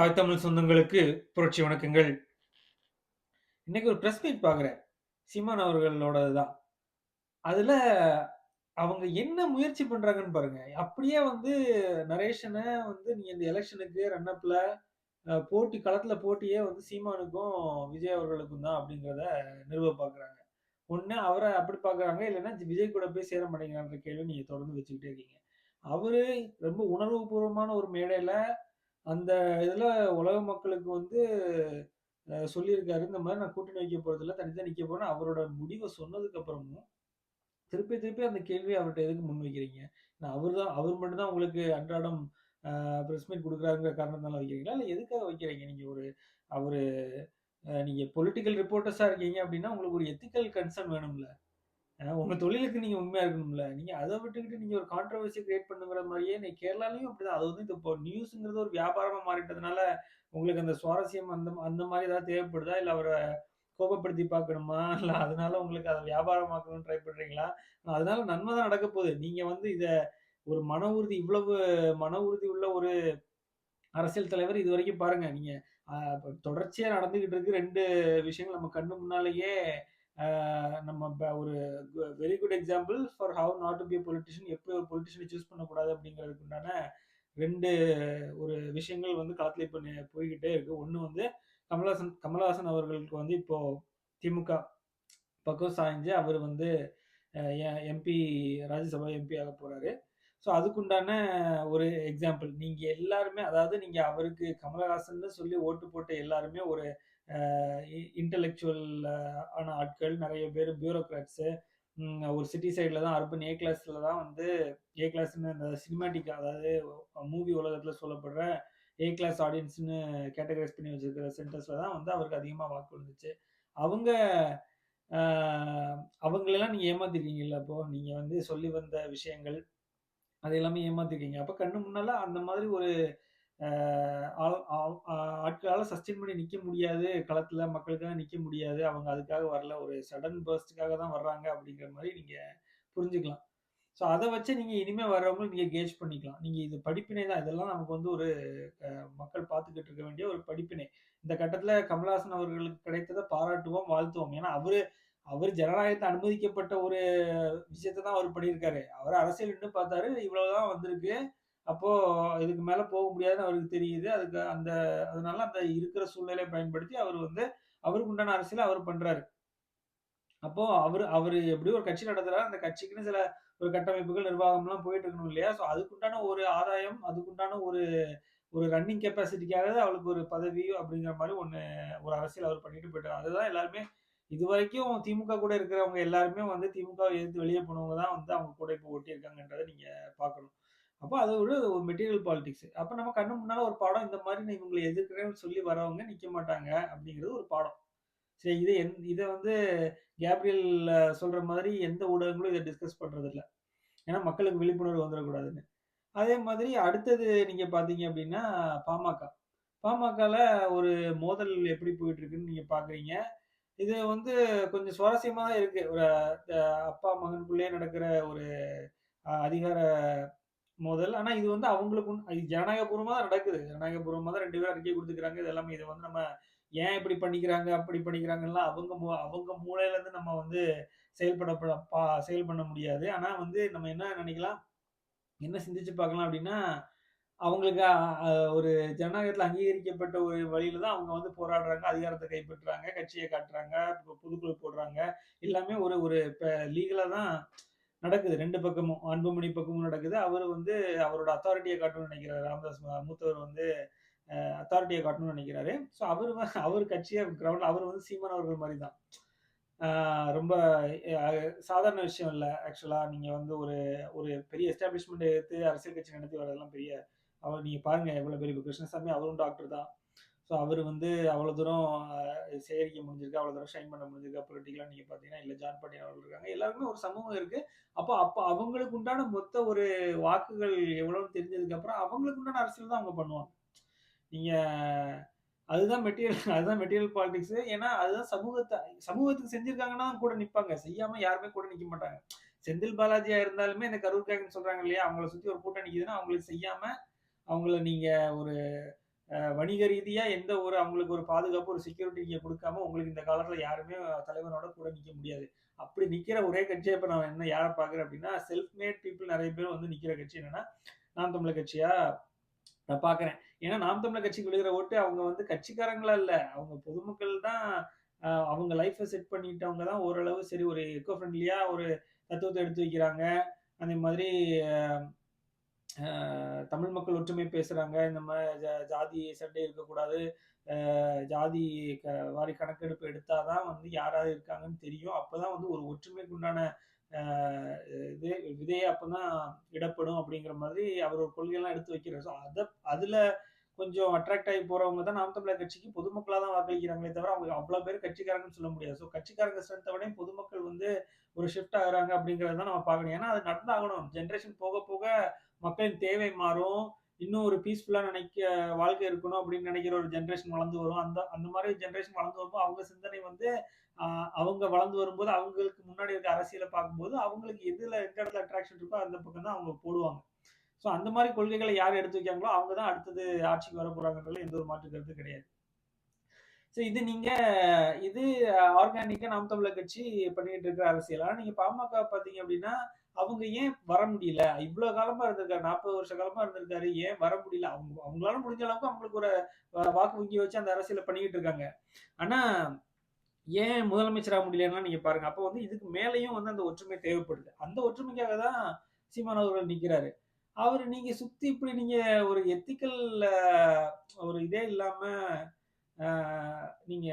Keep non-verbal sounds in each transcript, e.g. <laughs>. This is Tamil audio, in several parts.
தாய் தமிழ் சொந்தங்களுக்கு புரட்சி வணக்கங்கள். இன்னைக்கு ஒரு ப்ரெஸ் மீட் பார்க்குறேன். சீமான் அவர்களோடது தான். அதில் அவங்க என்ன முயற்சி பண்ணுறாங்கன்னு பாருங்க. அப்படியே வந்து நரேஷனை வந்து நீங்கள் இந்த எலெக்ஷனுக்கு ரன் போட்டி களத்தில் போட்டியே வந்து சீமானுக்கும், விஜய் அவர்களுக்கும் தான் அப்படிங்கிறத நிறுவ பார்க்குறாங்க. ஒன்று அவரை அப்படி பார்க்குறாங்க. இல்லைன்னா விஜய் கூட போய் சேர மாட்டேங்கிறான்ற கேள்வி நீங்கள் தொடர்ந்து வச்சுக்கிட்டே இருக்கீங்க. அவரு ரொம்ப உணர்வுபூர்வமான ஒரு மேடையில் அந்த இதில் உலக மக்களுக்கு வந்து அ சொல்லியிருக்காரு. இந்த மாதிரி நான் கூட்டணி வைக்க போறதில்ல. தனித்து நிற்க நிக்க அவரோட முடிவை சொன்னதுக்கு அப்புறமும், திருப்பி திருப்பி அந்த கேள்வியை அவர்கிட்ட எதுக்கு முன் வைக்கிறீங்க நான் அவர் தான் அவர் மட்டும்தான் உங்களுக்கு அன்றாடம் ப்ரெஸ் மீட் கொடுக்குறாருங்கிற காரணத்தினால வைக்கிறீங்களா? இல்லை எதுக்காக வைக்கிறீங்க? நீங்கள் ஒரு அவர் நீங்கள் பொலிட்டிக்கல் ரிப்போர்ட்டர்ஸாக இருக்கீங்க அப்படின்னா உங்களுக்கு ஒரு எத்திக்கல் கன்சர்ன் வேணும்ல. உங்க தொழிலுக்கு நீங்க உண்மையா இருக்கணும்ல. நீங்க அதை விட்டுக்கிட்டு நீங்க ஒரு கான்ட்ரவர்சி கிரியேட் பண்ணுங்கிற மாதிரியே நீ கேரளாலையும் அப்படிதான். அது வந்து இப்போ நியூஸ்ங்கிறது ஒரு வியாபாரமா மாறிட்டதுனால, உங்களுக்கு அந்த சுவாரஸ்யம் அந்த அந்த மாதிரி ஏதாவது தேவைப்படுதா? இல்ல அவரை கோபப்படுத்தி பார்க்கணுமா? <laughs> இல்ல அதனால உங்களுக்கு அதை வியாபாரமாக்கணும்னு ட்ரை பண்றீங்களா? அதனால நன்மை தான் நடக்க போகுது. நீங்க வந்து இத ஒரு மன உறுதி இவ்வளவு மன உறுதி உள்ள ஒரு அரசியல் தலைவர் இதுவரைக்கும் பாருங்க. நீங்க தொடர்ச்சியா நடந்துகிட்டு இருக்கு ரெண்டு விஷயங்கள் நம்ம கண்ணு முன்னாலேயே நம்ம ஒரு very good example for how not to be a politician எப்படி ஒரு பொலிட்டிஷியனை சூஸ் பண்ணக்கூடாது அப்படிங்கிறதுக்கு உண்டான ரெண்டு ஒரு விஷயங்கள் வந்து களத்தில் இப்போ போய்கிட்டே இருக்கு. ஒன்று வந்து கமலஹாசன் கமலஹாசன் அவர்களுக்கு வந்து இப்போ திமுக பக்கம் சாய்ஞ்சு அவர் வந்து எ எம்பி ராஜ்யசபா எம்பி ஆக போறாரு. ஸோ அதுக்குண்டான ஒரு எக்ஸாம்பிள். நீங்கள் எல்லாருமே அதாவது நீங்கள் அவருக்கு கமலஹாசன்னு சொல்லி ஓட்டு போட்ட எல்லாருமே ஒரு இன்டலெக்சுவல் ஆன ஆட்கள். நிறைய பேர் பியூரோக்ராட்ஸு ஒரு சிட்டி சைடில் தான் அர்பன் ஏ கிளாஸில் தான் வந்து ஏ கிளாஸ்ன்னு அந்த சினிமேட்டிக் அதாவது மூவி உலகத்தில் சொல்லப்படுற ஏ கிளாஸ் ஆடியன்ஸ்னு கேட்டகரைஸ் பண்ணி வச்சுருக்கிற சென்டர்ஸில் தான் வந்து அவருக்கு அதிகமாக வாக்கு விழுந்துச்சு. அவங்க அவங்களெல்லாம் நீங்கள் ஏமாத்திருக்கீங்கல்ல அப்போது நீங்கள் வந்து சொல்லி வந்த விஷயங்கள், அது எல்லாமே ஏமாத்திருக்கீங்க. அப்போ கண்ணு முன்னால் அந்த மாதிரி ஒரு ஆட்களால் சஸ்டெயின் பண்ணி நிற்க முடியாது. களத்தில் மக்களுக்காக நிற்க முடியாது. அவங்க அதுக்காக வரல. ஒரு சடன் பர்ஸ்டுக்காக தான் வர்றாங்க அப்படிங்கிற மாதிரி நீங்கள் புரிஞ்சுக்கலாம். ஸோ அதை வச்சு நீங்கள் இனிமேல் வர்றவங்க நீங்கள் கேஜ் பண்ணிக்கலாம். நீங்கள் இது படிப்பினை தான். இதெல்லாம் நமக்கு வந்து ஒரு மக்கள் பார்த்துக்கிட்டு இருக்க வேண்டிய ஒரு படிப்பினை. இந்த கட்டத்தில் கமல்ஹாசன் அவர்களுக்கு கிடைத்ததை பாராட்டுவோம், வாழ்த்துவோம். ஏன்னா அவர் அவர் ஜனநாயகத்தை அனுமதிக்கப்பட்ட ஒரு விஷயத்தை தான் அவர் பண்ணியிருக்காரு. அவர் அரசியல் நின்று பார்த்தாரு. இவ்வளவுதான் வந்திருக்கு. அப்போ இதுக்கு மேல போக முடியாதுன்னு அவருக்கு தெரியுது. அதுக்கு அந்த அதனால அந்த இருக்கிற சூழ்நிலையை பயன்படுத்தி அவர் வந்து அவருக்கு உண்டான அரசியல் அவர் பண்றாரு. அப்போ அவர் அவர் எப்படி ஒரு கட்சி நடத்துறாரு. அந்த கட்சிக்குன்னு சில ஒரு கட்டமைப்புகள், நிர்வாகம்லாம் போயிட்டு இருக்கணும் இல்லையா? ஸோ அதுக்குண்டான ஒரு ஆதாயம், அதுக்குண்டான ஒரு ஒரு ரன்னிங் கெப்பாசிட்டிக்காக அவளுக்கு ஒரு பதவி அப்படிங்கிற மாதிரி ஒண்ணு ஒரு அரசியல் அவர் பண்ணிட்டு போயிட்டார் அதுதான் எல்லாருமே இதுவரைக்கும் திமுக கூட இருக்கிறவங்க எல்லாருமே வந்து திமுக எதிர்த்து வெளியே போனவங்க தான் வந்து அவங்க கூட இப்போ ஓட்டியிருக்காங்கன்றத நீங்க பார்க்கணும். அப்போ அது ஒரு ஒரு மெட்டீரியல் பாலிடிக்ஸ். அப்போ நம்ம கண்ணு முன்னால் ஒரு பாடம் இந்த மாதிரி நான் இவங்களை எதிர்க்கிறேன்னு சொல்லி வரவங்க நிற்க மாட்டாங்க அப்படிங்கிறது ஒரு பாடம். சரி இது என் இதை வந்து கேப்ரியல் சொல்கிற மாதிரி எந்த ஊடகங்களும் இதை டிஸ்கஸ் பண்ணுறதில்ல ஏன்னா மக்களுக்கு விழிப்புணர்வு வந்துடக்கூடாதுன்னு அதே மாதிரி அடுத்தது நீங்கள் பார்த்தீங்க அப்படின்னா பாமக. பாமகவில் ஒரு மோதல் எப்படி போயிட்டு இருக்குன்னு பார்க்குறீங்க. இது வந்து கொஞ்சம் சுவாரஸ்யமாக தான் இருக்குது ஒரு அப்பா மகனுக்குள்ளே நடக்கிற ஒரு அதிகார முதல் ஆனா இது வந்து அவங்களுக்கு இது ஜனநாயகபூர்வமா தான் நடக்குது. ஜனநாயகபூர்வமா தான் ரெண்டு பேரும் அறிக்கை கொடுத்துக்கிறாங்க இது எல்லாமே இது வந்து நம்ம ஏன் இப்படி பண்ணிக்கிறாங்க, அப்படி பண்ணிக்கிறாங்கலாம் அவங்க மூ அவங்க மூளையில இருந்து நம்ம வந்து செயல்பட பா செயல் பண்ண முடியாது. ஆனா வந்து நம்ம என்ன நினைக்கலாம் என்ன சிந்திச்சு பார்க்கலாம் அப்படின்னா, அவங்களுக்கு ஒரு ஜனநாயகத்தில் அங்கீகரிக்கப்பட்ட ஒரு வழியில தான் அவங்க வந்து போராடுறாங்க, அதிகாரத்தை கைப்பற்றுறாங்க, கட்சியை காட்டுறாங்க, புதுக்குழு போடுறாங்க. எல்லாமே ஒரு ஒரு இப்போ லீகலாக தான் நடக்குது ரெண்டு பக்கமும். அன்புமணி பக்கமும் நடக்குது. அவரு வந்து அவரோட அத்தாரிட்டியை காட்டணும்னு நினைக்கிறார் ராமதாஸ் மூத்தவர் வந்து அத்தாரிட்டியை காட்டணும்னு நினைக்கிறாரு ஸோ அவர் அவர் கட்சியை கிரவுண்ட் அவர் வந்து சீமான் அவர்கள் மாதிரி தான். ரொம்ப சாதாரண விஷயம் இல்லை ஆக்சுவலாக நீங்கள் வந்து ஒரு ஒரு பெரிய எஸ்டாப்ளிஷ்மெண்ட் எதிர்த்து அரசியல் கட்சி நடத்தி வரதெல்லாம் பெரிய அவர் நீங்கள் பாருங்கள் எவ்வளோ பெரிய கிருஷ்ணசாமி அவரும் டாக்டர் தான். ஸோ அவர் வந்து அவ்வளோ தூரம் சேகரிக்க முடிஞ்சிருக்கு. அவ்வளோ தூரம் ஷைன் பண்ண முடிஞ்சிருக்கு. பொலிட்டிக்கலாக நீங்கள் பார்த்தீங்கன்னா, இல்லை ஜான் பாண்டியன் அவர்கள் இருக்காங்க. எல்லாருக்குமே ஒரு சமூகம் இருக்குது அப்போ அப்போ அவங்களுக்கு உண்டான மொத்த ஒரு வாக்குகள் எவ்வளோன்னு தெரிஞ்சதுக்கப்புறம் அவங்களுக்கு உண்டான அரசியல் தான் அவங்க பண்ணுவாங்க. நீங்கள் அதுதான் மெட்டீரியல் <laughs> அதுதான் மெட்டீரியல் பாலிடிக்ஸ். ஏன்னா, அதுதான் சமூகத்தை சமூகத்துக்கு செஞ்சிருக்காங்கன்னா கூட நிற்பாங்க செய்யாமல் யாருமே கூட நிற்க மாட்டாங்க. செந்தில் பாலாஜியா இருந்தாலுமே இந்த கரூர் கேங்ன்னு சொல்றாங்க இல்லையா? அவங்கள சுற்றி ஒரு கூட்டம் நிற்கிதுன்னா அவங்களுக்கு செய்யாம, அவங்கள நீங்க ஒரு வணிக ரீதியா எந்த ஒரு அவங்களுக்கு ஒரு பாதுகாப்பு ஒரு செக்யூரிட்டி நீங்க கொடுக்காம உங்களுக்கு இந்த காலத்துல யாருமே தலைவனோட கூட நிக்க முடியாது. அப்படி நிக்கிற ஒரே கட்சியை இப்ப நான் என்ன யாரை பாக்குறேன் அப்படின்னா செல்ஃப் மேட் பீப்புள் நிறைய பேர் வந்து நிக்கிற கட்சி என்னன்னா நாம் தமிழர் கட்சியா நான் பாக்குறேன் ஏன்னா நாம் தமிழர் கட்சிக்கு விழுகிற ஓட்டு அவங்க வந்து கட்சிக்காரங்களா இல்ல. அவங்க பொதுமக்கள் தான் அவங்க லைஃப்பை செட் பண்ணிட்டவங்க தான் ஓரளவு சரி ஒரு எக்கோ ஃப்ரெண்ட்லியா ஒரு தத்துவத்தை எடுத்து வைக்கிறாங்க. அதே மாதிரி தமிழ் மக்கள் ஒற்றுமை பேசுறாங்க. இந்த மாதிரி ஜா- ஜாதி சண்டை இருக்கக்கூடாது. ஜாதி க- வாரி கணக்கெடுப்பு எடுத்தாதான் வந்து யாராவது இருக்காங்கன்னு தெரியும். அப்பதான் வந்து ஒரு ஒற்றுமைக்கு உண்டான ஆஹ், இது அப்போ அப்பதான் இடப்படும் அப்படிங்கிற மாதிரி அவர் ஒரு கொள்கையெல்லாம் எடுத்து வைக்கிறார். ஸோ அதை அதுல கொஞ்சம் அட்ராக்ட் ஆகி போறவங்க தான் நாம் தமிழர் கட்சிக்கு பொதுமக்களாக தான் வாக்களிக்கிறாங்களே தவிர அவங்க அவ்வளோ பேர் கட்சிக்காரங்கன்னு சொல்ல முடியாது. ஸோ கட்சிக்காரங்க ஸ்ட்ரென்த்தை விட பொதுமக்கள் வந்து ஒரு ஷிஃப்ட் ஆகுறாங்க அப்படிங்கிறத தான் நம்ம பார்க்கணும். ஏன்னா அது நடந்தாகணும். ஜென்ரேஷன் போக போக மக்களின் தேவை மாறும். இன்னும் ஒரு பீஸ்ஃபுல்லாக நினைக்க வாழ்க்கை இருக்கணும் அப்படின்னு நினைக்கிற ஒரு ஜென்ரேஷன் வளர்ந்து வரும். அந்த அந்த மாதிரி ஜென்ரேஷன் வளர்ந்து வரும்போது அவங்க சிந்தனை வந்து அவங்க வளர்ந்து வரும்போது அவங்களுக்கு முன்னாடி இருக்க அரசியலை பார்க்கும்போது அவங்களுக்கு எதில் எந்த இடத்துல அட்ராக்ஷன் இருக்கோ அந்த பக்கம் தான் அவங்க போடுவாங்க. ஸோ அந்த மாதிரி கொள்கைகளை யார் எடுத்து வைக்காங்களோ அவங்க தான் அடுத்தது ஆட்சிக்கு வர போறாங்கன்றதுல எந்த ஒரு மாற்று கருத்து கிடையாது. ஸோ இது நீங்க இது ஆர்கானிக்கா நாம் தமிழர் கட்சி பண்ணிட்டு இருக்கிற அரசியல்? ஆனால் நீங்க பாமக பார்த்தீங்க அப்படின்னா அவங்க ஏன் வர முடியல? இவ்வளவு காலமா இருந்திருக்காரு நாற்பது வருஷ காலமா இருந்திருக்காரு ஏன் வர முடியல? அவங்க அவங்களால முடிஞ்ச அளவுக்கு அவங்களுக்கு ஒரு வாக்கு வங்கி வச்சு அந்த அரசியலை பண்ணிக்கிட்டு இருக்காங்க. ஆனா ஏன் முதலமைச்சராக முடியலன்னா நீங்க பாருங்க. அப்போ வந்து இதுக்கு மேலேயும் வந்து அந்த ஒற்றுமை தேவைப்படுது. அந்த ஒற்றுமைக்காக தான் சீமான் அவர்கள் நிக்கிறாரு. அவர் நீங்க சுத்தி இப்படி நீங்க ஒரு எத்திக்கல் ஒரு இதே இல்லாம நீங்கள் நீங்க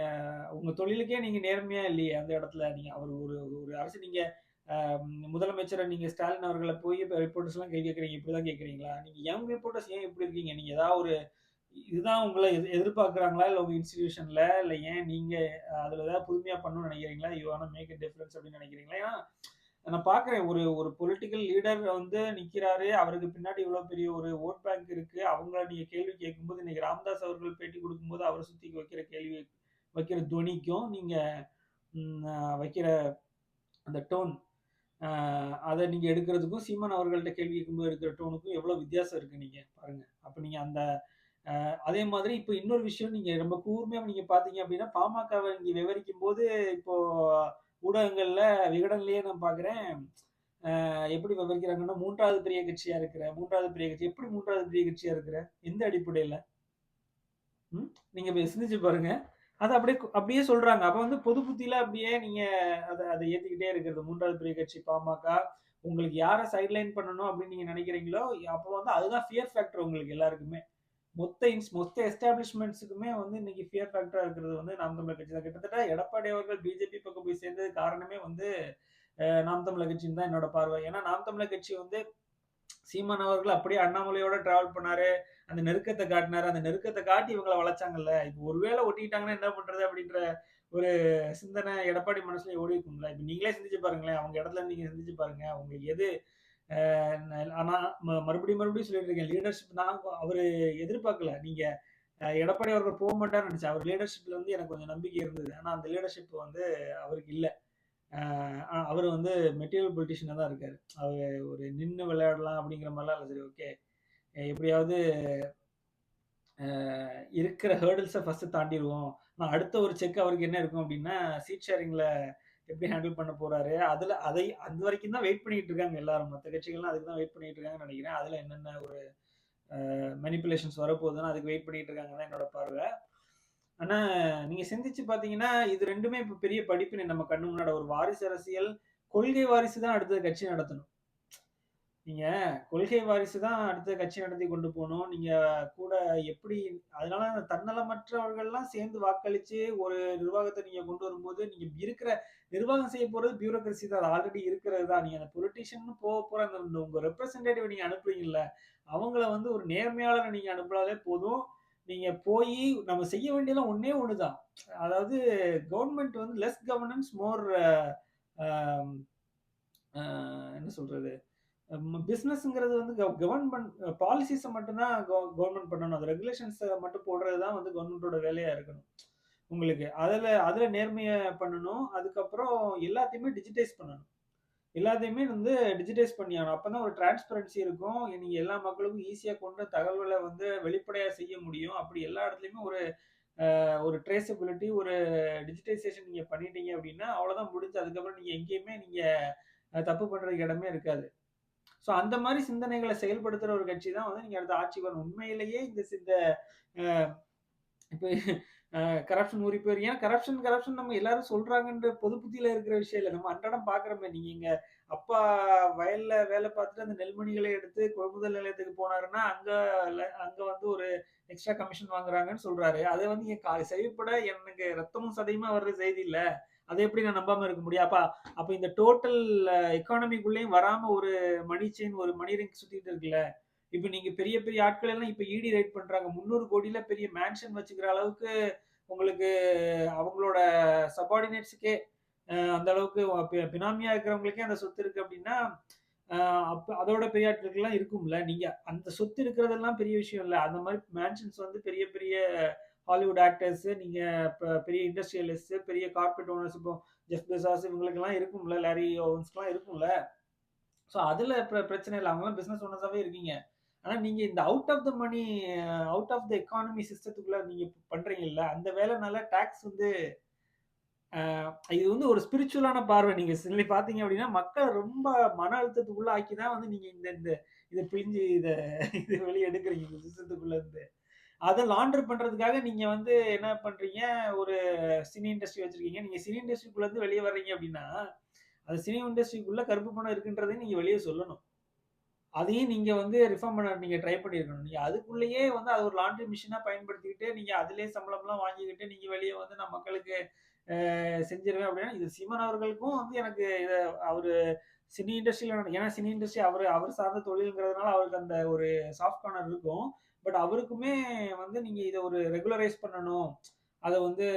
உங்க தொழிலுக்கே நீங்க நேர்மையா இல்லையே அந்த இடத்துல. நீங்க அவர் ஒரு ஒரு அரசு நீங்க முதலமைச்சரை நீங்கள் ஸ்டாலின் அவர்களை போய் ரிப்போர்ட்டர்ஸ் எல்லாம் கேள்வி இப்படி தான் கேட்குறீங்களா நீங்கள் யங் ரிப்போர்ட்டர்ஸ் ஏன் இப்படி இருக்கீங்க? நீங்கள் ஏதாவது ஒரு இதுதான் உங்களை எதிர்- எதிர்பார்க்குறாங்களா? இல்லை உங்கள் இன்ஸ்டிடியூஷன்ல இல்லை ஏன் நீங்கள் அதில் ஏதாவது புதுமையாக பண்ணணும்னு நினைக்கிறீங்களா? யூ ஆனால் மேக் அ டிஃப்ரென்ஸ் அப்படின்னு நினைக்கிறீங்களா? ஏன்னா நான் பார்க்குறேன் ஒரு ஒரு பொலிட்டிக்கல் லீடர் வந்து நிற்கிறாரு அவருக்கு பின்னாடி இவ்வளோ பெரிய ஒரு ஓட் பேங்க் இருக்குது அவங்கள நீங்கள் கேள்வி கேட்கும்போது இன்றைக்கி ராமதாஸ் அவர்கள் பேட்டி கொடுக்கும்போது அவரை சுற்றி வைக்கிற கேள்வி வைக்கிற துவனிக்கும் நீங்கள் வைக்கிற அந்த டோன் அதை நீங்கள் எடுக்கிறதுக்கும் சீமான் அவர்கள்ட்ட கேள்வி கேட்கும்போது எடுக்கிற டோனுக்கும் எவ்வளோ வித்தியாசம் இருக்கு நீங்கள் பாருங்கள் அப்போ நீங்கள் அந்த அதே மாதிரி இப்போ இன்னொரு விஷயம் நீங்கள் ரொம்ப கூர்மையாக நீங்கள் பார்த்தீங்க அப்படின்னா பாமகவை இங்கே விவரிக்கும் போது இப்போது ஊடகங்களில் விகடன்லயே நான் பார்க்குறேன். எப்படி விவரிக்கிறாங்கன்னா மூன்றாவது பெரிய கட்சியா இருக்கிற மூன்றாவது பெரிய கட்சி எப்படி மூன்றாவது பெரிய கட்சியா இருக்கிற எந்த அடிப்படையில? ம்? நீங்க சிந்திச்சு பாருங்க. அது அப்படியே அப்படியே சொல்றாங்க. அப்ப வந்து பொது புத்தியில அப்படியே நீங்க அதை அதை ஏத்திக்கிட்டே இருக்கிறது. மூன்றாவது பெரிய கட்சி பாமக. உங்களுக்கு யாரை சைட்லைன் பண்ணணும் அப்படின்னு நீங்க நினைக்கிறீங்களோ அப்போ வந்து அதுதான் ஃபியர் ஃபேக்டர் உங்களுக்கு எல்லாருக்குமே. மொத்த இன்ஸ் மொத்த எஸ்டாப்ளிஷ்மெண்ட்ஸுக்குமே வந்து இன்னைக்கு ஃபியர் ஃபேக்டரா இருக்கிறது வந்து நாம் தமிழர் கட்சி தான். கிட்டத்தட்ட எடப்பாடி அவர்கள் பிஜேபி பக்கம் போய் சேர்ந்தது காரணமே வந்து நாம் தமிழர் கட்சின்னு தான் என்னோட பார்வை. ஏன்னா நாம் தமிழர் கட்சி வந்து சீமான் அவர்கள் அப்படியே அண்ணாமலையோட டிராவல் பண்ணாரு அந்த நெருக்கத்தை காட்டினாரு. அந்த நெருக்கத்தை காட்டி இவங்களை வளைச்சாங்கல்ல. இப்போ ஒருவேளை ஒட்டிக்கிட்டாங்கன்னா என்ன பண்றது அப்படின்ற ஒரு சிந்தனை எடப்பாடி மனசுல ஓடி இருக்கும்ல. இப்ப நீங்களே சிந்திச்சு பாருங்களேன். அவங்க இடத்துல நீங்க சிந்திச்சு பாருங்க. உங்களுக்கு எது ஆனா ம- மறுபடியும் மறுபடியும் சொல்லிட்டு இருக்கேன். லீடர்ஷிப் நான் அவரு எதிர்பார்க்கல. நீங்க எடப்பாடி அவர்கள் போக மாட்டார்னு நினைச்சேன். அவர் லீடர்ஷிப்ல வந்து எனக்கு கொஞ்சம் நம்பிக்கை இருந்தது. ஆனா அந்த லீடர்ஷிப் வந்து அவருக்கு இல்லை. அவர் வந்து மெட்டீரியல் பொலிட்டிஷியனாக தான் இருக்கார். அவர் ஒரு நின்று விளையாடலாம் அப்படிங்கிற மாதிரிலாம் இல்லை சரி ஓகே. எப்படியாவது இருக்கிற ஹேர்டில்ஸை ஃபஸ்ட்டு தாண்டிடுவோம் நான் அடுத்த ஒரு செக் அவருக்கு என்ன இருக்கும் அப்படின்னா சீட் ஷேரிங்கில் எப்படி ஹேண்டில் பண்ண போகிறாரு அதில் அதை அது வரைக்கும் தான் வெயிட் பண்ணிட்டு இருக்காங்க எல்லாரும். மற்ற கட்சிகள்லாம் அதுக்கு தான் வெயிட் பண்ணிட்டு இருக்காங்கன்னு நினைக்கிறேன். அதில் என்னென்ன ஒரு மெனிப்புலேஷன்ஸ் வரப்போகுதுன்னு அதுக்கு வெயிட் பண்ணிட்டு இருக்காங்க தான் என்னோட பார்வை. ஆனா நீங்க சிந்திச்சு பாத்தீங்கன்னா இது ரெண்டுமே இப்ப பெரிய படிப்பினை. நம்ம கண்ணு முன்னாடி ஒரு வாரிசு அரசியல் கொள்கை வாரிசு தான் அடுத்த கட்சி நடத்தணும். நீங்க கொள்கை வாரிசு தான் அடுத்த கட்சி நடத்தி கொண்டு போகணும். நீங்க கூட எப்படி அதனால அந்த தன்னலமற்றவர்கள்லாம் சேர்ந்து வாக்களிச்சு ஒரு நிர்வாகத்தை நீங்க கொண்டு வரும்போது நீங்க இருக்கிற நிர்வாகம் செய்ய போறது பியூரோக்ரஸி தான். ஆல்ரெடி இருக்கிறது தான். நீங்க அந்த பொலிட்டிஷியன் போக போற அந்த அந்த உங்க ரெப்ரசன்டேட்டிவ் நீங்க அனுப்புறீங்கல்ல அவங்கள வந்து ஒரு நேர்மையாளரை நீங்க அனுப்புனாலே போதும். நீங்க போய் நம்ம செய்ய வேண்டியதெல்லாம் ஒண்ணே ஒண்ணுதான். அதாவது கவர்மெண்ட் வந்து லெஸ் கவர்னன்ஸ் மோர் என்ன சொல்றது? பிஸ்னஸ்ங்கிறது வந்து கவர்மெண்ட் பாலிசிஸை மட்டும்தான் கவர்மெண்ட் பண்ணணும். அது ரெகுலேஷன்ஸை மட்டும் போடுறது தான் வந்து கவர்மெண்டோட வேலையா இருக்கணும். உங்களுக்கு அதில் அதில் நேர்மையை பண்ணணும். அதுக்கப்புறம் எல்லாத்தையுமே டிஜிட்டைஸ் பண்ணணும். எல்லாத்தையுமே வந்து டிஜிட்டைஸ் பண்ணியாகணும். அப்பதான் ஒரு டிரான்ஸ்பரன்சி இருக்கும். நீங்கள் எல்லா மக்களுக்கும் ஈஸியாக கொண்டு தகவல்களை வந்து வெளிப்படையாக செய்ய முடியும். அப்படி எல்லா இடத்துலையுமே ஒரு ஒரு ட்ரேசபிலிட்டி, ஒரு டிஜிட்டைசேஷன் நீங்கள் பண்ணிட்டீங்க அப்படின்னா, அவ்வளோதான் முடிஞ்சு. அதுக்கப்புறம் நீங்கள் எங்கேயுமே நீங்கள் தப்பு பண்ணுறதுக்கு இடமே இருக்காது. ஸோ அந்த மாதிரி சிந்தனைகளை செயல்படுத்துகிற ஒரு கட்சி தான் வந்து நீங்கள் அடுத்து ஆட்சி வரணும். உண்மையிலேயே இந்த இந்த இப்போ கரப்ஷன் ஊறி போயிரு ஏன்னா கரப்ஷன், கரப்ஷன் நம்ம எல்லாரும் சொல்றாங்கன்ற பொது புத்தியில இருக்கிற விஷயம் இல்லை நம்ம அன்றாடம் பார்க்குறோமே. நீங்க இங்க அப்பா வயல்ல வேலை பார்த்துட்டு அந்த நெல்மணிகளை எடுத்து கொள்முதல் நிலையத்துக்கு போனாருன்னா, அங்க அங்க வந்து ஒரு எக்ஸ்ட்ரா கமிஷன் வாங்குறாங்கன்னு சொல்றாரு. அதை வந்து என் செய்யப்பட எனக்கு ரத்தமும் சதையுமா வர்ற செய்தி இல்ல. அதை எப்படி நான் நம்பாம இருக்க முடியும்? அப்பா அப்ப இந்த டோட்டல் எக்கானமிக்குள்ளேயும் வராம ஒரு மணி செயின், ஒரு மணி ரிங் சுத்திட்டு இருக்குல்ல. இப்ப நீங்க பெரிய பெரிய ஆட்கள் எல்லாம் இப்ப ஈடி ரைட் பண்றாங்க. 300,00,00,000ல பெரிய மேன்ஷன் வச்சுக்கிற அளவுக்கு உங்களுக்கு அவங்களோட சப்பார்டினேட்ஸ்க்கே அந்த அளவுக்கு பினாமியா இருக்கிறவங்களுக்கே அந்த சொத்து இருக்கு அப்படின்னா, அப்போ அதோட பெரிய ஆட்களுக்கெல்லாம் இருக்கும்ல. நீங்க அந்த சொத்து இருக்கிறதெல்லாம் பெரிய விஷயம் இல்லை அந்த மாதிரி மேன்ஷன்ஸ் வந்து பெரிய பெரிய ஹாலிவுட் ஆக்டர்ஸ், நீங்க பெரிய இண்டஸ்ட்ரியலிஸ்ட், பெரிய கார்பரேட் ஓனர்ஸ் இப்போ ஜெஃப் பெசாஸ் இவங்களுக்கெல்லாம் இருக்கும்ல. லாரி ஓவன்ஸ்க்குலாம் இருக்கும்ல. ஸோ அதுல பிரச்சனை இல்லை அவங்கலாம் பிசினஸ் ஓனர்ஸாவே இருக்கீங்க. ஆனால் நீங்கள் இந்த out of the money out of the economy சிஸ்டத்துக்குள்ளே நீங்கள் பண்ணுறீங்கல்ல அந்த வேலைனால டேக்ஸ் வந்து இது வந்து ஒரு ஸ்பிரிச்சுவலான பார்வை. நீங்கள் சொல்லி பார்த்தீங்க அப்படின்னா, மக்கள் ரொம்ப மன அழுத்தத்துக்குள்ள ஆக்கி தான் வந்து நீங்கள் இந்த இந்த இதை பிழிஞ்சு இதை இதை வெளியே எடுக்கிறீங்க இந்த சிஸ்டத்துக்குள்ளேருந்து இருந்து. லாண்டர் பண்ணுறதுக்காக நீங்கள் வந்து என்ன பண்ணுறீங்க ஒரு சினி இண்டஸ்ட்ரி வச்சுருக்கீங்க நீங்கள் சினி இண்டஸ்ட்ரிக்குள்ளேருந்து வெளியே வர்றீங்க அப்படின்னா, அந்த சினி இண்டஸ்ட்ரிக்குள்ளே கருப்பு பணம் இருக்குன்றதையும் நீங்கள் வெளியே சொல்லணும். அதையும் நீங்க வந்து ரிஃபார்ம் பண்ண நீங்க ட்ரை பண்ணியிருக்கணும். நீங்க அதுக்குள்ளேயே வந்து அது ஒரு லாண்ட்ரி மிஷினா பயன்படுத்திக்கிட்டு, நீங்க அதிலேயே சம்பளம்லாம் வாங்கிக்கிட்டு, நீங்க வெளியே வந்து நான் மக்களுக்கு செஞ்சிருவேன் செஞ்சுருவேன் அப்படின்னா, இது சிமன் அவர்களுக்கும் வந்து எனக்கு இதை அவரு சினி இண்டஸ்ட்ரியில ஏன்னா சினி இண்டஸ்ட்ரி அவர் அவர் சார்ந்த தொழில்ங்கிறதுனால அவருக்கு அந்த ஒரு சாஃப்ட் கார்னர் இருக்கும். பட் அவருக்குமே வந்து நீங்க இதை ஒரு ரெகுலரைஸ் பண்ணணும். அதை வந்து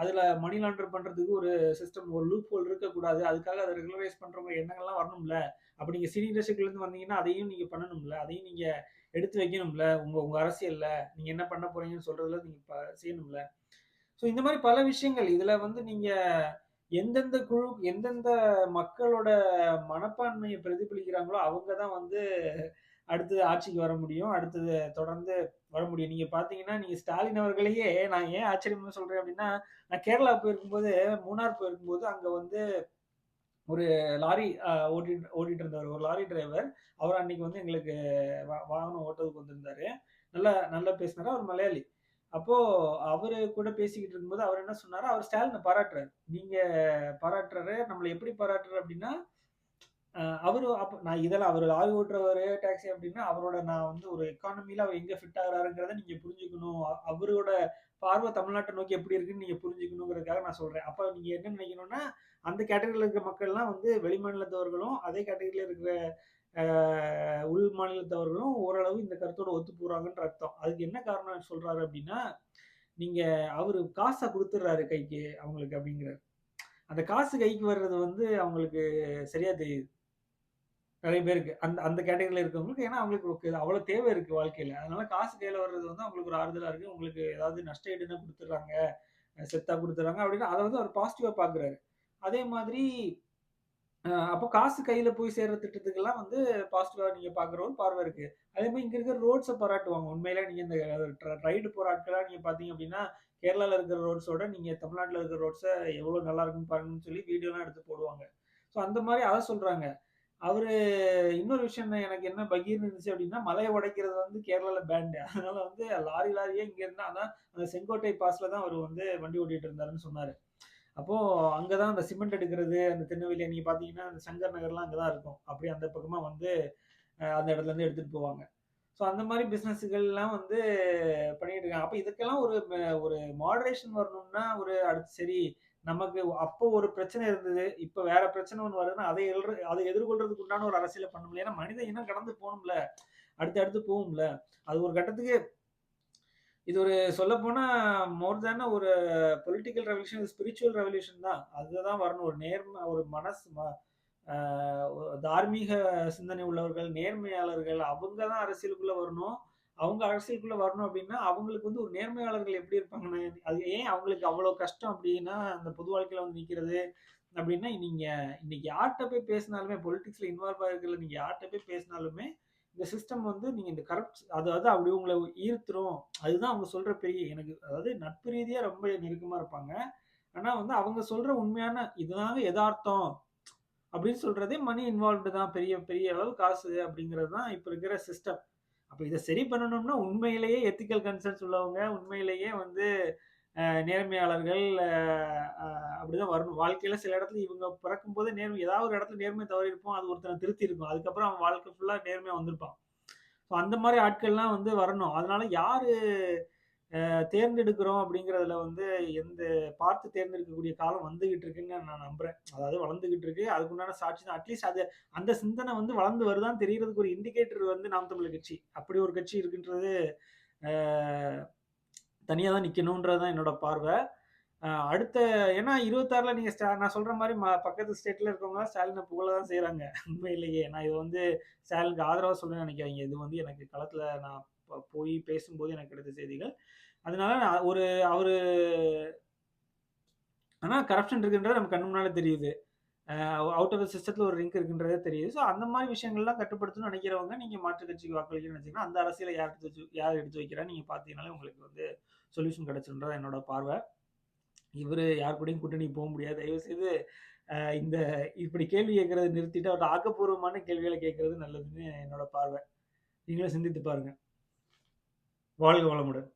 அதில் மணி லாண்டர் பண்ணுறதுக்கு ஒரு சிஸ்டம், ஒரு லூப் ஹோல் இருக்கக்கூடாது. அதுக்காக அதை ரெகுலரைஸ் பண்ணுறவங்க எண்ணங்கள்லாம் வரணும்ல. அப்படி நீங்கள் சினி இண்டஸ்ட்ரிக்குள்ள வந்தீங்கன்னா, அதையும் நீங்கள் பண்ணணும்ல. அதையும் நீங்கள் எடுத்து வைக்கணும்ல. உங்கள் உங்கள் அரசியலில் நீங்கள் என்ன பண்ண போகிறீங்கன்னு சொல்கிறதுல நீங்கள் ப செய்யணும்ல. ஸோ இந்த மாதிரி பல விஷயங்கள். இதில் வந்து நீங்கள் எந்தெந்த குழு எந்தெந்த மக்களோட மனப்பான்மையை பிரதிபலிக்கிறாங்களோ, அவங்க தான் வந்து அடுத்தது ஆட்சிக்கு வர முடியும். அடுத்தது தொடர்ந்து வர முடியும். நீங்க பார்த்தீங்கன்னா, நீங்க ஸ்டாலின் அவர்களையே நான் ஏன் ஆச்சரியமா சொல்றேன் அப்படின்னா, நான் கேரளா போயிருக்கும்போது, மூணார் போயிருக்கும்போது அங்க வந்து ஒரு லாரி அ ஓட்டிட்டு ஓட்டிட்டு இருந்தவர். ஒரு லாரி டிரைவர். அவர் அன்னைக்கு வந்து எங்களுக்கு வாகனம் ஓட்டுறதுக்கு வந்திருந்தாரு. நல்லா நல்லா பேசினாரு. அவர் மலையாளி. அப்போ அவரு கூட பேசிக்கிட்டு இருக்கும்போது, அவர் என்ன சொன்னாரு, அவர் ஸ்டாலின் பாராட்டுறாரு. நீங்க பாராட்டுறாரு. நம்மளை எப்படி பாராட்டுறாரு அப்படின்னா, அவரு அப்ப நான் இதெல்லாம் அவர் லாரி ஓட்டுறவரு, டாக்ஸி அப்படின்னா, அவரோட நான் வந்து ஒரு எக்கானமில அவர் எங்க ஃபிட் ஆகுறாருங்கிறத நீங்க புரிஞ்சுக்கணும். அவரோட பார்வை தமிழ்நாட்டை நோக்கி எப்படி இருக்குன்னு நீங்க புரிஞ்சுக்கணுங்கிறதுக்காக நான் சொல்றேன். அப்ப நீங்க என்ன நினைக்கணும்னா, அந்த கேட்டகரில இருக்க மக்கள்லாம் வந்து வெளிமாநிலத்தவர்களும், அதே கேட்டகரியில் இருக்கிற உள் மாநிலத்தவர்களும் ஓரளவு இந்த கருத்தோட ஒத்து போறாங்கன்ற அர்த்தம். அதுக்கு என்ன காரணம் சொல்றாரு அப்படின்னா, நீங்க அவரு காசை கொடுத்துட்றாரு கைக்கு அவங்களுக்கு அப்படிங்கிறாரு. அந்த காசு கைக்கு வர்றது வந்து அவங்களுக்கு சரியா தெரியுது. நிறைய பேருக்கு. அந்த அந்த கேட்டகரியில் இருக்கவங்களுக்கு. ஏன்னா அவங்களுக்கு அவ்வளோ தேவை இருக்கு வாழ்க்கையில. அதனால காசு கையில வர்றது வந்து அவங்களுக்கு ஒரு ஆறுதலா இருக்கு. உங்களுக்கு ஏதாவது நஷ்ட ஈடுனா கொடுத்துட்றாங்க செத்தா கொடுத்துறாங்க அப்படின்னு அதை வந்து அவர் பாசிட்டிவா பார்க்குறாரு. அதே மாதிரி அப்போ காசு கையில போய் சேர்ற திட்டத்துக்கெல்லாம் வந்து பாசிட்டிவா நீங்க பாக்குற ஒரு பார்வை இருக்கு. அதே மாதிரி இங்க இருக்கிற ரோட்ஸை பாராட்டுவாங்க. உண்மையிலே நீங்க இந்த ரைடு போற நீங்க பார்த்தீங்க அப்படின்னா, கேரளால இருக்கிற ரோட்ஸோட நீங்க தமிழ்நாட்டுல இருக்கிற ரோட்ஸை எவ்வளோ நல்லா இருக்குன்னு பாருங்கன்னு சொல்லி வீடியோலாம் எடுத்து போடுவாங்க. ஸோ அந்த மாதிரி அதை சொல்றாங்க. அவரு இன்னொரு விஷயம் எனக்கு என்ன பகீர் இருந்துச்சு அப்படின்னா, மலையை உடைக்கிறது வந்து கேரளால பேண்டு அதனால வந்து லாரி லாரியே இங்க இருந்தா அதான் அந்த செங்கோட்டை பாஸ்ல தான் அவர் வந்து வண்டி ஓட்டிட்டு இருந்தாருன்னு சொன்னாரு. அப்போது அங்கே தான் அந்த சிமெண்ட் எடுக்கிறது, அந்த திருநெல்வேலியை நீங்கள் பார்த்தீங்கன்னா, அந்த சங்கர் நகர்லாம் அங்கே தான் இருக்கும். அப்படியே அந்த பக்கமாக வந்து அந்த இடத்துலருந்து எடுத்துகிட்டு போவாங்க. ஸோ அந்த மாதிரி பிஸ்னஸ்கள்லாம் வந்து பண்ணிட்டு இருக்காங்க. அப்போ இதுக்கெல்லாம் ஒரு ஒரு மாடரேஷன் வரணும்னா, ஒரு அடுத்து சரி நமக்கு அப்போ ஒரு பிரச்சனை இருந்தது. இப்போ வேற பிரச்சனை ஒன்று வருதுன்னா, அதை எழு அதை எதிர்கொள்றதுக்கு உண்டான ஒரு அரசியலை பண்ண முடியல ஏன்னா மனித இனம் கடந்து போகணும்ல அடுத்து அடுத்து போகும்ல. அது ஒரு கட்டத்துக்கு இது ஒரு சொல்லப்போனா மோர் தேன் ஒரு பொலிட்டிக்கல் ரெவல்யூஷன், ஸ்பிரிச்சுவல் ரெவல்யூஷன் தான். அதுதான் வரணும். ஒரு நேர்ம ஒரு மனசு ம தார்மீக சிந்தனை உள்ளவர்கள், நேர்மையாளர்கள் அவங்க தான் அரசியலுக்குள்ள வரணும். அவங்க அரசியலுக்குள்ள வரணும் அப்படின்னா அவங்களுக்கு வந்து ஒரு நேர்மையாளர்கள் எப்படி இருப்பாங்கன்னா, அது ஏன் அவங்களுக்கு அவ்வளோ கஷ்டம் அப்படின்னா அந்த பொது வாழ்க்கையில் வந்து நிற்கிறது அப்படின்னா நீங்கள் இன்னைக்கு யார்கிட்ட போய் பேசினாலுமே பொலிட்டிக்ஸில் இன்வால்வ் ஆகிருக்கல நீங்கள் யார்கிட்ட போய் பேசினாலுமே இந்த சிஸ்டம் வந்து நீங்க இந்த கரப்ட் அதாவது அப்படி உங்களை ஈர்த்துரும். அதுதான் அவங்க சொல்ற பெரிய எனக்கு அதாவது நட்பு ரீதியா ரொம்ப நெருக்கமா இருப்பாங்க. ஆனா வந்து அவங்க சொல்ற உண்மையான இதுதாங்க எதார்த்தம் அப்படின்னு சொல்றதே மணி இன்வால்வ்டு தான். பெரிய பெரிய அளவு காசு அப்படிங்கிறது தான் இப்போ இருக்கிற சிஸ்டம் அப்போ இதை சரி பண்ணணும்னா உண்மையிலேயே எத்திக்கல் கன்சர்ன்ஸ் உள்ளவங்க உண்மையிலேயே வந்து நேர்மையாளர்கள் அப்படிதான் வரணும். வாழ்க்கையில சில இடத்துல இவங்க பிறக்கும் போது நேர்மை ஏதாவது ஒரு இடத்துல நேர்மை தவறி இருப்போம் அது ஒருத்தனை திருத்தி இருக்கும். அதுக்கப்புறம் அவன் வாழ்க்கை ஃபுல்லா நேர்மையா வந்திருப்பான். ஸோ அந்த மாதிரி ஆட்கள்லாம் வந்து வரணும். அதனால யாரு தேர்ந்தெடுக்கிறோம் அப்படிங்கிறதுல வந்து எந்த பார்த்து தேர்ந்தெடுக்கக்கூடிய காலம் வந்துகிட்டு இருக்குன்னு நான் நம்புறேன். அதாவது வளர்ந்துகிட்டு இருக்கு. அதுக்குண்டான சாட்சி தான். அட்லீஸ்ட் அது அந்த சிந்தனை வந்து வளர்ந்து வருதான்னு தெரியறதுக்கு ஒரு இண்டிகேட்டர் வந்து நாம் தமிழ் கட்சி. அப்படி ஒரு கட்சி இருக்குன்றது தனியாக தான் நிற்கணுன்றது தான் என்னோட பார்வை. அடுத்த ஏன்னா இருபத்தாறில் நீங்கள் ஸ்டா நான் சொல்கிற மாதிரி ம பக்கத்து ஸ்டேட்டில் இருக்கவங்களாம் ஸ்டாலினை புகழ தான் செய்கிறாங்க உண்மையிலேயே. நான் இது வந்து ஸ்டாலினுக்கு ஆதரவாக சொல்றேன்னு நினைக்காதீங்க. இது வந்து எனக்கு களத்தில் நான் போய் பேசும்போது எனக்கு கிடைத்த செய்திகள். அதனால நான் ஒரு அவர் ஆனால் கரப்ஷன் இருக்குன்றது நம்ம கண்ணு முன்னால் தெரியுது. அவுட் ஆஃப் சிஸ்டத்தில் ஒரு ரிங்க் இருக்குன்றதே தெரியுது. ஸோ அந்த மாதிரி விஷயங்கள்லாம் கட்டுப்படுத்தணும்னு நினைக்கிறவங்க நீங்கள் மாற்று கட்சிக்கு வாக்களிக்கணும்னு நினைச்சீங்கன்னா அந்த அரசியலை யார் எடுத்து வச்சு யார் எடுத்து வைக்கிறா நீங்கள் பார்த்தீங்கனாலே உங்களுக்கு வந்து சொல்யூஷன் கிடைச்சிருன்றது என்னோட பார்வை. இவர் யார் கூடயும் கூட்டணி போக முடியாது. தயவுசெய்து இந்த இப்படி கேள்வி கேட்கறத நிறுத்திட்டு அவர்கிட்ட ஆக்கப்பூர்வமான கேள்விகளை கேட்கறது நல்லதுன்னு என்னோட பார்வை. நீங்களும் சிந்தித்து பாருங்க. வாழ்க வளமுடன்.